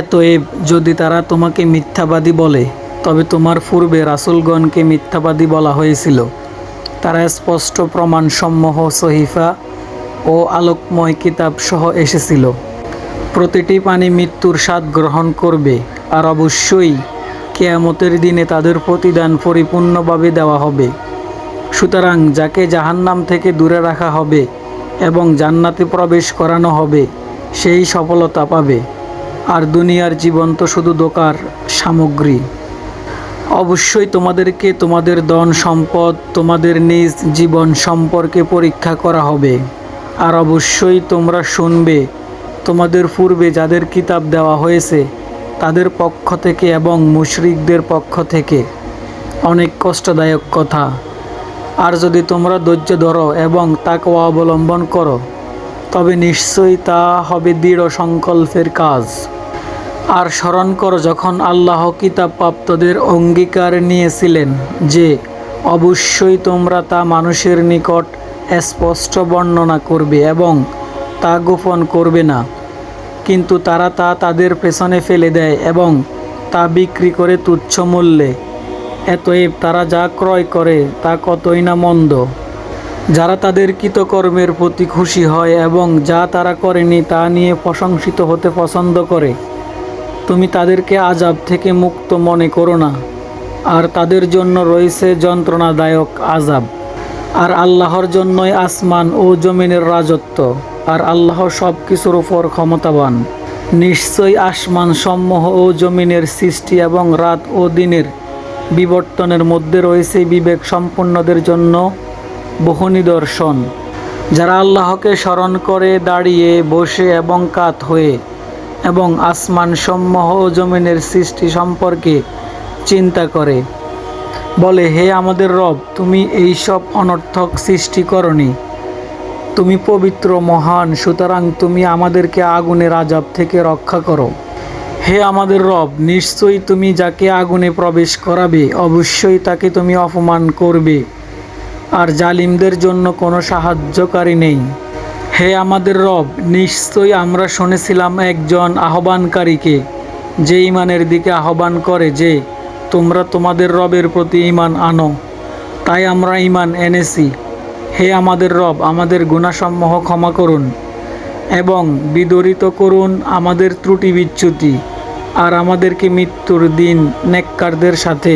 এতএব যদি তারা তোমাকে মিথ্যাবাদী বলে, তবে তোমার পূর্বে রাসুলগণকে মিথ্যাবাদী বলা হয়েছিল। তারা স্পষ্ট প্রমাণসমূহ, সহিফা ও আলোকময় কিতাব সহ এসেছিল। প্রতিটি পানি মৃত্যুর স্বাদ গ্রহণ করবে, আর অবশ্যই কেয়ামতের দিনে তাদের প্রতিদান পরিপূর্ণভাবে দেওয়া হবে। সুতরাং যাকে জাহান্নাম থেকে দূরে রাখা হবে এবং জান্নাতে প্রবেশ করানো হবে, সেই সফলতা পাবে। আর দুনিয়ার জীবন তো শুধু দোকার সামগ্রী। অবশ্যই তোমাদেরকে তোমাদের ধন সম্পদ, তোমাদের নিজ জীবন সম্পর্কে পরীক্ষা করা হবে। আর অবশ্যই তোমরা শুনবে, তোমাদের পূর্বে যাদের কিতাব দেওয়া হয়েছে, তাদের পক্ষ থেকে এবং মুশরিকদের পক্ষ থেকে। অনেক কষ্টদায়ক কথা। আর যদি তোমরা ধৈর্য ধরো এবং তাকে অবলম্বন করো, তবে নিশ্চয়ই তা হবে দৃঢ় সংকল্পের কাজ। আর স্মরণ করো যখন আল্লাহ কিতাব প্রাপ্তদের অঙ্গীকার নিয়েছিলেন যে, অবশ্যই তোমরা তা মানুষের নিকট স্পষ্ট বর্ণনা করবে এবং তা গোপন করবে না। কিন্তু তারা তা তাদের পেছনে ফেলে দেয় এবং তা বিক্রি করে তুচ্ছ মূল্যে। এতএব তারা যা ক্রয় করে তা কতই না মন্দ। যারা তাদের কৃতকর্মের প্রতি খুশি হয় এবং যা তারা করেনি তা নিয়ে প্রশংসিত হতে পছন্দ করে। তুমি তাদেরকে আজাব থেকে মুক্ত মনে করো না, আর তাদের জন্য রয়েছে যন্ত্রণাদায়ক আজাব। আর আল্লাহর জন্যই আসমান ও জমিনের রাজত্ব, আর আল্লাহ সব কিছুর ওপর ক্ষমতাবান। নিশ্চয়ই আসমান সমূহ ও জমিনের সৃষ্টি এবং রাত ও দিনের বিবর্তনের মধ্যে রয়েছে বিবেক সম্পন্নদের জন্য বহু নিদর্শন যারা আল্লাহকে স্মরণ করে দাঁড়িয়ে, বসে এবং কাত হয়ে এবং আসমান সমূহ ও জমিনের সৃষ্টি সম্পর্কে চিন্তা করে। বলে, হে আমাদের রব, তুমি এই সব অনর্থক সৃষ্টি করনি। তুমি পবিত্র, মহান, সুতরাং তুমি আমাদেরকে আগুনের আজাব থেকে রক্ষা করো। হে আমাদের রব, নিশ্চয়ই তুমি যাকে আগুনে প্রবেশ করাবে, অবশ্যই তাকে তুমি অপমান করবে। আর জালিমদের জন্য কোনো সাহায্যকারী নেই। হে আমাদের রব, নিশ্চয়ই আমরা শুনেছিলাম একজন আহ্বানকারীকে, যে ইমানের দিকে আহ্বান করে যে, তোমরা তোমাদের রবের প্রতি ইমান আনো। তাই আমরা ইমান এনেছি। হে আমাদের রব, আমাদের গুণাসমূহ ক্ষমা করুন এবং বিদরিত করুন আমাদের ত্রুটি বিচ্যুতি আর আমাদেরকে মৃত্যুর দিন নেককারদের সাথে